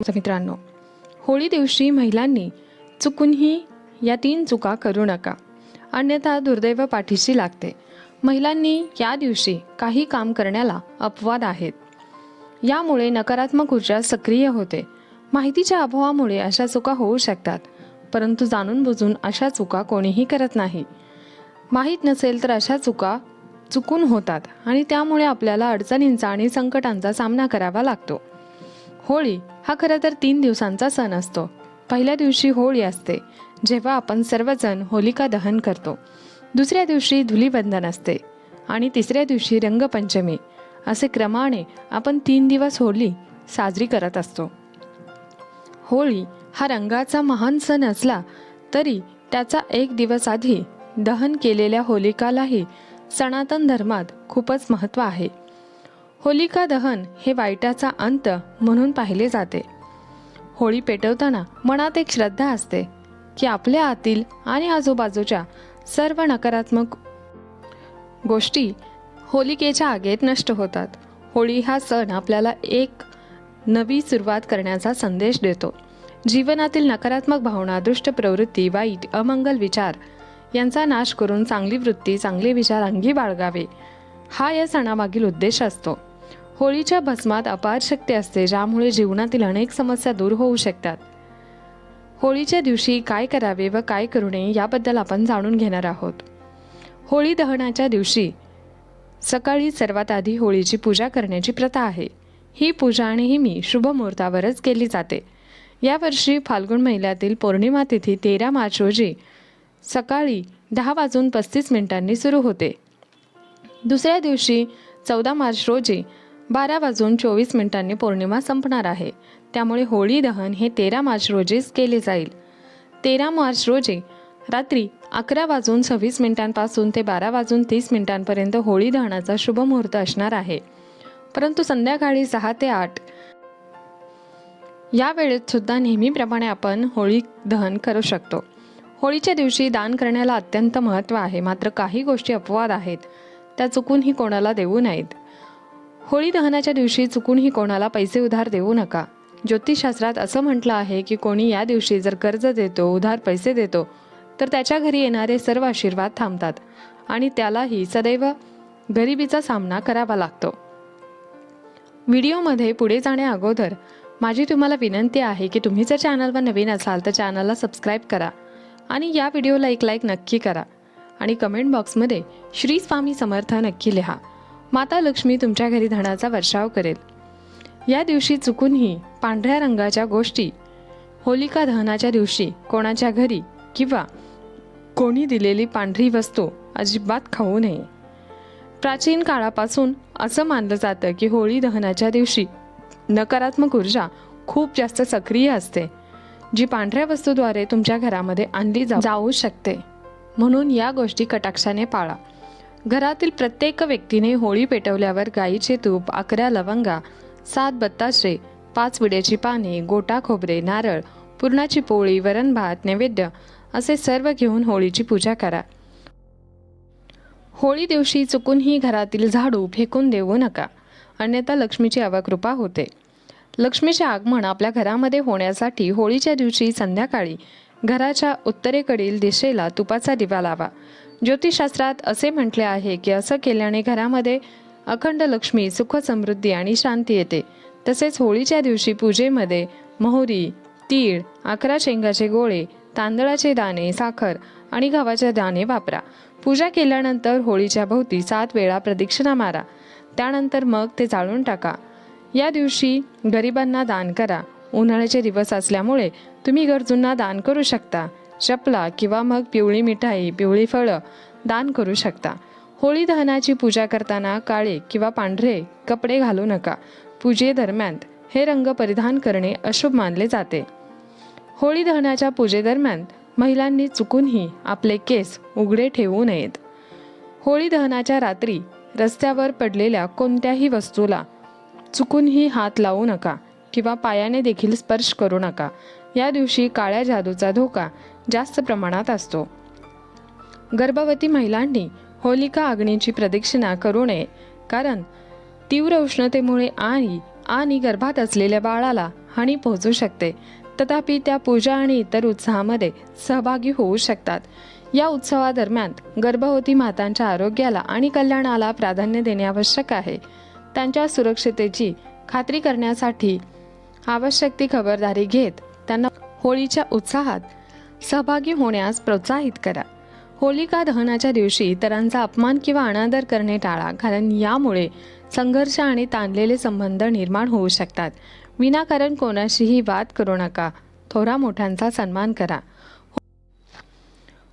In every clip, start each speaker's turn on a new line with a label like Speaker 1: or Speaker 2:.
Speaker 1: मित्रांनो होळी दिवशी महिलांनी चुकूनही या तीन चुका करू नका. अन्यथा दुर्दैव पाठीशी लागते. महिलांनी या दिवशी काही काम करण्याला अपवाद आहेत. यामुळे नकारात्मक ऊर्जा सक्रिय होते. माहितीच्या अभावामुळे अशा चुका होऊ शकतात परंतु जाणून बुजून अशा चुका कोणीही करत नाही. माहीत नसेल तर अशा चुका चुकून होतात आणि त्यामुळे आपल्याला अडचणींचा आणि संकटांचा सामना करावा लागतो. होळी हा खरं तर तीन दिवसांचा सण असतो. पहिल्या दिवशी होळी असते जेव्हा आपण सर्वजण होलिका दहन करतो. दुसऱ्या दिवशी धुलीबंधन असते आणि तिसऱ्या दिवशी रंगपंचमी. असे क्रमाने आपण तीन दिवस होळी साजरी करत असतो. होळी हा रंगाचा महान सण असला तरी त्याचा एक दिवस आधी दहन केलेल्या होलिकालाही सनातन धर्मात खूपच महत्त्व आहे. होलिका दहन हे वाईटाचा अंत म्हणून पाहिले जाते. होळी पेटवताना मनात एक श्रद्धा असते की आपल्या आतील आणि आजूबाजूच्या सर्व नकारात्मक गोष्टी होलिकेच्या आगेत नष्ट होतात. होळी हा सण आपल्याला एक नवी सुरुवात करण्याचा संदेश देतो. जीवनातील नकारात्मक भावना दुष्ट प्रवृत्ती वाईट अमंगल विचार यांचा नाश करून चांगली वृत्ती चांगले विचार अंगी बाळगावे. हा या सणामागील उद्देश असतो. होळीच्या भस्मात अपार शक्ती असते ज्यामुळे जीवनातील अनेक समस्या दूर होऊ शकतात. होळीच्या दिवशी काय करावे व काय करू नये याबद्दल आपण जाणून घेणार आहोत. होळी दहनाच्या दिवशी सकाळी सर्वात आधी होळीची पूजा करण्याची प्रथा आहे. ही पूजा नेहमी शुभ मुहूर्तावरच केली जाते. यावर्षी फाल्गुन महिन्यातील पौर्णिमा तिथी तेरा मार्च रोजी सकाळी दहा वाजून पस्तीस मिनिटांनी सुरू होते. दुसऱ्या दिवशी चौदा मार्च रोजी बारा वाजून चोवीस मिनिटांनी पौर्णिमा संपणार आहे. त्यामुळे होळी दहन हे तेरा मार्च रोजीच केले जाईल. तेरा मार्च रोजी रात्री अकरा वाजून सव्वीस मिनिटांपासून ते बारा वाजून तीस मिनिटांपर्यंत होळी दहनाचा शुभ मुहूर्त असणार आहे. परंतु संध्याकाळी सहा ते आठ. या वेळेत सुद्धा नेहमीप्रमाणे आपण होळी दहन करू शकतो. होळीच्या दिवशी दान करण्याला अत्यंत महत्त्व आहे. मात्र काही गोष्टी अपवाद आहेत. त्या चुकूनही कोणाला देऊ नयेत. होळी दहनाच्या दिवशी चुकूनही कोणाला पैसे उधार देऊ नका. ज्योतिषशास्त्रात असं म्हटलं आहे की कोणी या दिवशी जर कर्ज देतो उधार पैसे देतो तर त्याच्या घरी येणारे सर्व आशीर्वाद थांबतात आणि त्यालाही सदैव गरिबीचा सामना करावा लागतो. व्हिडिओमध्ये पुढे जाण्याअगोदर माझी तुम्हाला विनंती आहे की तुम्ही जर चॅनलवर नवीन असाल तर चॅनलला सबस्क्राईब करा आणि या व्हिडिओला एक लाईक नक्की करा आणि कमेंट बॉक्समध्ये श्री स्वामी समर्थ नक्की लिहा. माता लक्ष्मी तुमच्या घरी धनाचा वर्षाव करेल. या दिवशी चुकूनही पांढऱ्या रंगाच्या गोष्टी होलिका दहनाच्या दिवशी कोणाच्या घरी किंवा कोणी दिलेली पांढरी वस्तू अजिबात खाऊ नये. प्राचीन काळापासून असं मानलं जातं की होळी दहनाच्या दिवशी नकारात्मक ऊर्जा खूप जास्त सक्रिय असते जी पांढऱ्या वस्तूद्वारे तुमच्या घरामध्ये आणली जा जाऊ शकते. म्हणून या गोष्टी कटाक्षाने पाळा. घरातील प्रत्येक व्यक्तीने होळी पेटवल्यावर गाईचे तूप अकरा लवंगा सात बत्ताशे पाच विड्याची पाने गोटा खोबरे नारळ पुरणाची पोळी वरण भात नैवेद्य असे सर्व घेऊन होळीची पूजा करा. होळी दिवशी चुकूनही घरातील झाडू फेकून देऊ नका. अन्यथा लक्ष्मीची अवकृपा होते. लक्ष्मीचे आगमन आपल्या घरामध्ये होण्यासाठी होळीच्या दिवशी संध्याकाळी घराच्या उत्तरेकडील दिशेला तुपाचा दिवा लावा. ज्योतिषशास्त्रात असे म्हटले आहे की असं केल्याने घरामध्ये अखंड लक्ष्मी सुख समृद्धी आणि शांती येते. तसेच होळीच्या दिवशी पूजेमध्ये मोहरी तीळ अकरा शेंगाचे गोळे तांदळाचे दाणे साखर आणि गव्हाचे दाणे वापरा. पूजा केल्यानंतर होळीच्या भोवती सात वेळा प्रदक्षिणा मारा. त्यानंतर मग ते जाळून टाका. या दिवशी गरिबांना दान करा. उन्हाळ्याचे दिवस असल्यामुळे तुम्ही गरजूंना दान करू शकता. चपला किंवा मग पिवळी मिठाई पिवळी फळं दान करू शकता. होळी दहनाची पूजा करताना काळे किंवा पांढरे कपडे घालू नका. पूजेदरम्यान हे रंग परिधान करणे अशुभ मानले जाते. होळी दहनाच्या पूजेदरम्यान महिलांनी चुकूनही आपले केस उघडे ठेवू नयेत. होळी दहनाच्या रात्री रस्त्यावर पडलेल्या कोणत्याही वस्तूला चुकूनही हात लावू नका. किंवा पायाने देखील स्पर्श करू नका. या दिवशी काळ्या जादूचा धोका जास्त प्रमाणात असतो. गर्भवती महिलांनी होलिका अग्नीची प्रदक्षिणा करू नये कारण तीव्र उष्णतेमुळे आई आणि गर्भात असलेल्या बाळाला हानी पोहोचू शकते. तथापि त्या पूजा आणि इतर उत्साहामध्ये सहभागी होऊ शकतात. या उत्सवादरम्यान गर्भवती मातांच्या आरोग्याला आणि कल्याणाला प्राधान्य देणे आवश्यक आहे. त्यांच्या सुरक्षितेची खात्री करण्यासाठी आवश्यक ती खबरदारी घेत त्यांना होळीच्या उत्साहात सहभागी होण्यास प्रोत्साहित करा. होलिका दहनाच्या दिवशी इतरांचा अपमान किंवा अनादर करणे टाळा कारण यामुळे संघर्ष आणि ताणलेले संबंध निर्माण होऊ शकतात. विनाकारण कोणाशीही वाद करू नका. थोरा मोठ्यांचा सन्मान करा.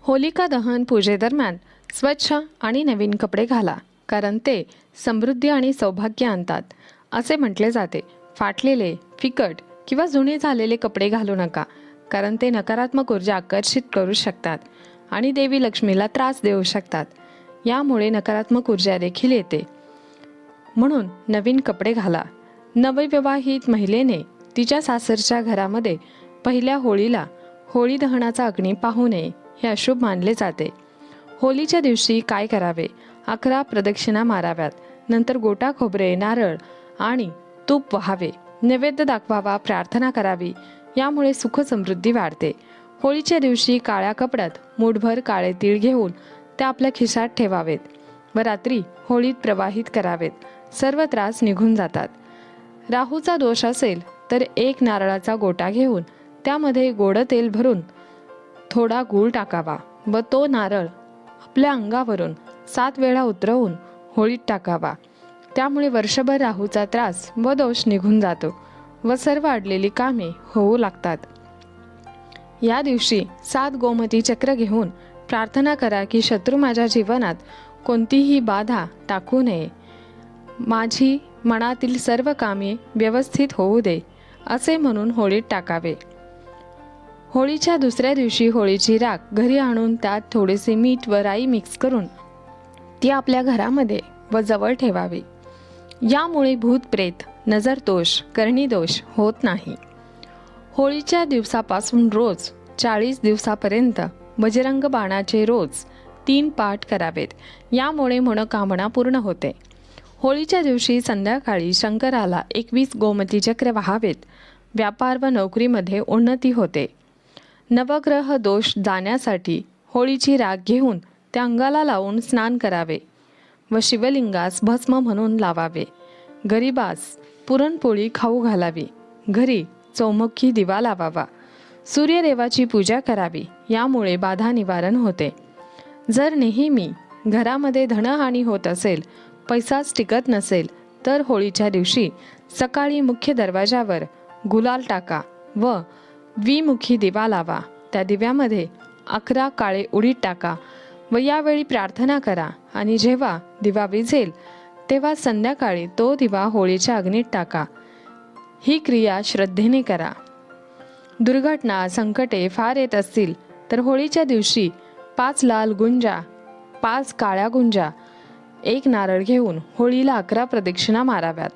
Speaker 1: होलिका दहन पूजेदरम्यान स्वच्छ आणि नवीन कपडे घाला कारण ते समृद्धी आणि सौभाग्य आणतात असे म्हटले जाते. फाटलेले फिकट किंवा जुने झालेले कपडे घालू नका कारण ते नकारात्मक ऊर्जा आकर्षित करू शकतात आणि देवी लक्ष्मीला त्रास देऊ शकतात. यामुळे नकारात्मक ऊर्जा देखील येते. म्हणून नवीन कपडे घाला. नवविवाहित महिलेने तिच्या सासरच्या घरामध्ये पहिल्या होळीला होळी दहनाचा अग्नी पाहू नये हे अशुभ मानले जाते. होळीच्या दिवशी काय करावे? अकरा प्रदक्षिणा माराव्यात. नंतर गोटा खोबरे नारळ आणि तूप व्हावे नैवेद्य दाखवावा प्रार्थना करावी यामुळे सुख समृद्धी वाढते. होळीच्या दिवशी काळ्या कपड्यात मूठभर काळे तीळ घेऊन ते आपल्या खिशात ठेवावेत व रात्री होळीत प्रवाहित करावेत. सर्व त्रास निघून जातात. राहूचा दोष असेल तर एक नारळाचा गोटा घेऊन त्यामध्ये गोड तेल भरून थोडा गूळ टाकावा व तो नारळ आपल्या अंगावरून सात वेळा उतरवून होळीत टाकावा. त्यामुळे वर्षभर राहूचा त्रास व दोष निघून जातो व सर्व अडलेली कामे होऊ लागतात. या दिवशी सात गोमती चक्र घेऊन प्रार्थना करा की शत्रू माझ्या जीवनात कोणतीही बाधा टाकू नये. माझी मनातील सर्व कामे व्यवस्थित होऊ दे असे म्हणून होळीत टाकावे. होळीच्या दुसऱ्या दिवशी होळीची राख घरी आणून त्यात थोडेसे मीठ व राई मिक्स करून ती आपल्या घरामध्ये व जवळ ठेवावी. यामुळे भूतप्रेत नजरदोष नजर दोष होत नाही. होळीच्या दिवसापासून रोज चाळीस दिवसापर्यंत बजरंग बाणाचे रोज तीन पाठ करावेत. यामुळे मनोकामना पूर्ण होते. होळीच्या दिवशी संध्याकाळी शंकराला एकवीस गोमती चक्र व्हावेत. व्यापार व नोकरीमध्ये उन्नती होते. नवग्रह दोष जाण्यासाठी होळीची राग घेऊन त्या अंगाला लावून स्नान करावे. व शिवलिंगास भस्म म्हणून लावावे. गरीबास पुरणपोळी खाऊ घालावी. घरी चौमुखी दिवा लावावा. सूर्यदेवाची पूजा करावी यामुळे बाधा निवारण होते. जर नेहमी घरामध्ये धनहानी होत असेल पैसाच टिकत नसेल तर होळीच्या दिवशी सकाळी मुख्य दरवाजावर गुलाल टाका व द्विमुखी दिवा लावा. त्या दिव्यामध्ये अकरा काळे उडीद टाका. व यावेळी प्रार्थना करा आणि जेव्हा दिवा विझेल तेव्हा संध्याकाळी तो दिवा होळीच्या अग्नीत टाका. ही क्रिया श्रद्धेने करा. दुर्घटना संकटे फार येत असतील तर होळीच्या दिवशी पाच लाल गुंजा पाच काळ्या गुंजा एक नारळ घेऊन होळीला अकरा प्रदक्षिणा माराव्यात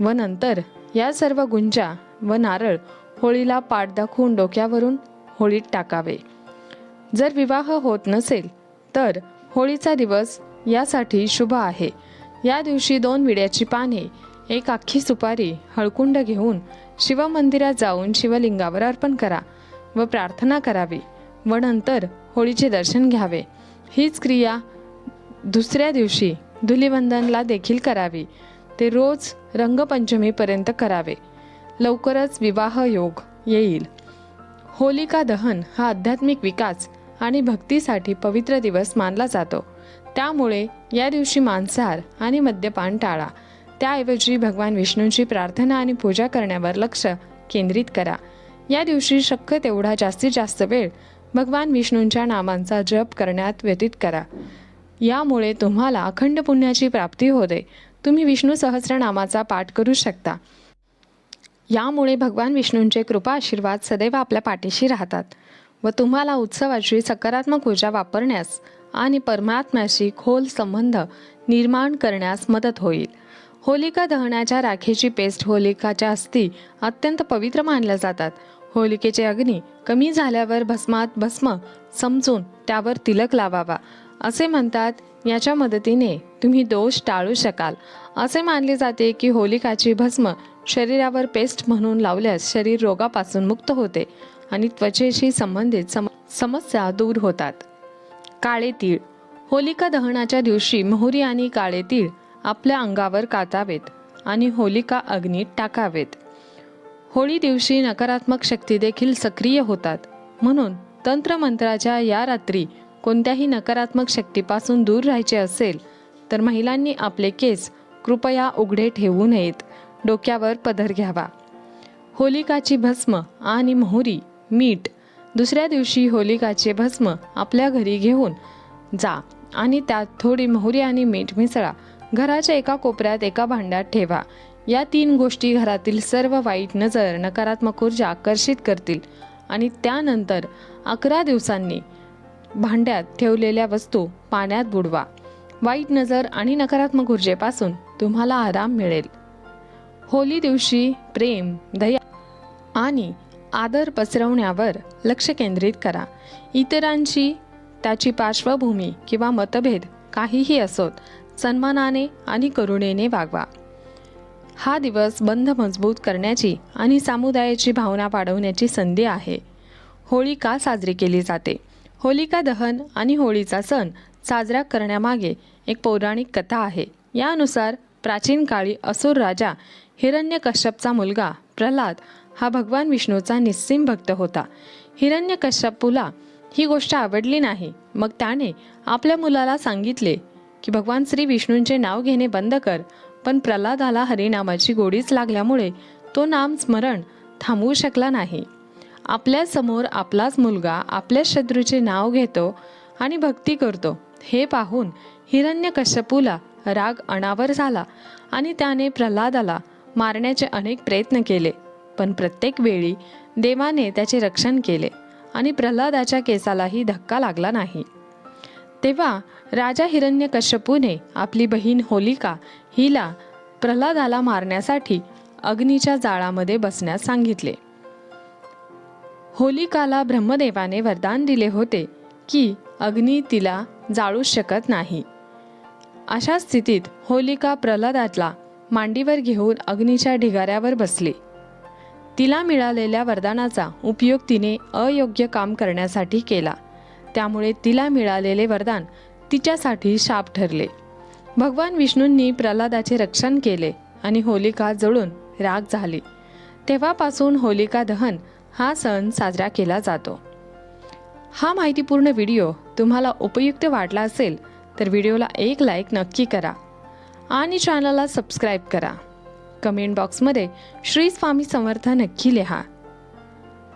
Speaker 1: व नंतर या सर्व गुंजा व नारळ होळीला पाठ दाखवून डोक्यावरून होळीत टाकावे. जर विवाह होत नसेल तर होळीचा दिवस यासाठी शुभ आहे. या दिवशी दोन विड्याची पाने एक अख्खी सुपारी हळकुंड घेऊन शिवमंदिरात जाऊन शिवलिंगावर अर्पण करा व प्रार्थना करावी व नंतर होळीचे दर्शन घ्यावे. हीच क्रिया दुसऱ्या दिवशी धुलिवंदनला देखील करावी. ते रोज रंगपंचमीपर्यंत करावे. लवकरच विवाह योग येईल. होलिका दहन हा आध्यात्मिक विकास आणि भक्तीसाठी पवित्र दिवस मानला जातो. त्यामुळे या दिवशी मांसाहार आणि मद्यपान टाळा. त्याऐवजी भगवान विष्णूंची प्रार्थना आणि पूजा करण्यावर लक्ष केंद्रित करा. या दिवशी शक्य तेवढा जास्तीत जास्त वेळ भगवान विष्णूंच्या नामांचा जप करण्यात व्यतीत करा. यामुळे तुम्हाला अखंड पुण्याची प्राप्ती होते. तुम्ही विष्णू सहस्रनामाचा पाठ करू शकता. यामुळे भगवान विष्णूंचे कृपा आशीर्वाद सदैव आपल्या पाठीशी राहतात. व तुम्हाला उत्सवाची सकारात्मक ऊर्जा वापरण्यास आणि परमात्म्याशी खोल संबंध निर्माण करण्यास मदत होईल. होलिका दहनाच्या राखेची पेस्ट होलिकाच्या अस्थी अत्यंत पवित्र मानल्या जातात. होलिकेचे अग्नी कमी झाल्यावर भस्मात भस्म समजून त्यावर तिलक लावावा. असे म्हणतात याच्या मदतीने तुम्ही दोष टाळू शकाल. असे मानले जाते की होलिकाची भस्म शरीरावर पेस्ट म्हणून लावल्यास शरीर रोगापासून मुक्त होते. आणि त्वचेशी संबंधित सम समस्या दूर होतात. काळे तीळ. होलिका दहनाच्या दिवशी मोहरी आणि काळे तीळ आपल्या अंगावर कातावेत आणि होलिका अग्नीत टाकावेत. होळी दिवशी नकारात्मक शक्ती देखील सक्रिय होतात. म्हणून तंत्रमंत्राच्या या रात्री कोणत्याही नकारात्मक शक्तीपासून दूर राहायचे असेल तर महिलांनी आपले केस कृपया उघडे ठेवू नयेत. डोक्यावर पदर घ्यावा. होलिकाची भस्म आणि मोहरी मीठ. दुसऱ्या दिवशी होलिकाचे भस्म आपल्या घरी घेऊन जा आणि त्यात थोडी मोहरी आणि मीठ मिसळा. घराच्या एका कोपऱ्यात एका भांड्यात ठेवा. या तीन गोष्टी घरातील सर्व वाईट नजर नकारात्मक ऊर्जा आकर्षित करतील. आणि त्यानंतर अकरा दिवसांनी भांड्यात ठेवलेल्या वस्तू पाण्यात बुडवा. वाईट नजर आणि नकारात्मक ऊर्जेपासून तुम्हाला आराम मिळेल. होली दिवशी प्रेम दया आणि आदर पसरवण्यावर लक्ष केंद्रित करा. इतरांची त्याची पार्श्वभूमी किंवा मतभेद काहीही असोत सन्मानाने आणि करुणेने वागवा. हा दिवस बंध मजबूत करण्याची आणि समुदायाची भावना वाढवण्याची संधी आहे. होळी का साजरी केली जाते? होलिका दहन आणि होळीचा सण साजरा करण्यामागे एक पौराणिक कथा आहे. यानुसार प्राचीन काळी असुर राजा हिरण्यकश्यपचा मुलगा प्रल्हाद हा भगवान विष्णूचा निस्सीम भक्त होता. हिरण्यकश्यपूला ही गोष्ट आवडली नाही. मग त्याने आपल्या मुलाला सांगितले की भगवान श्री विष्णूंचे नाव घेणे बंद कर पण प्रल्हादाला हरिनामाची गोडीच लागल्यामुळे तो नाम स्मरण थांबवू शकला नाही. आपल्यासमोर आपलाच मुलगा आपल्या शत्रूचे नाव घेतो आणि भक्ती करतो. हे पाहून हिरण्यकश्यपूला राग अनावर झाला आणि त्याने प्रल्हादाला मारण्याचे अनेक प्रयत्न केले. पण प्रत्येक वेळी देवाने त्याचे रक्षण केले आणि प्रल्हादाच्या केसालाही धक्का लागला नाही. तेव्हा राजा हिरण्यकश्यपूने आपली बहीण होलिका हिला प्रल्हादाला मारण्यासाठी अग्नीच्या जाळामध्ये बसण्यास सांगितले. होलिकाला ब्रह्मदेवाने वरदान दिले होते की अग्नी तिला जाळू शकत नाही. अशा स्थितीत होलिका प्रल्हादाला मांडीवर घेऊन अग्नीच्या ढिगाऱ्यावर बसली. तिला मिळालेल्या वरदानाचा उपयोग तिने अयोग्य काम करण्यासाठी केला. त्यामुळे तिला मिळालेले वरदान तिच्यासाठी शाप ठरले. भगवान विष्णूंनी प्रल्हादाचे रक्षण केले आणि होलिका जळून राग झाली. तेव्हापासून होलिका दहन हा सण साजरा केला जातो. हा माहितीपूर्ण व्हिडिओ तुम्हाला उपयुक्त वाटला असेल तर व्हिडिओला एक लाईक नक्की करा आणि चॅनलला सबस्क्राईब करा. कमेंट बॉक्समध्ये श्री स्वामी समर्थ नक्की लिहा.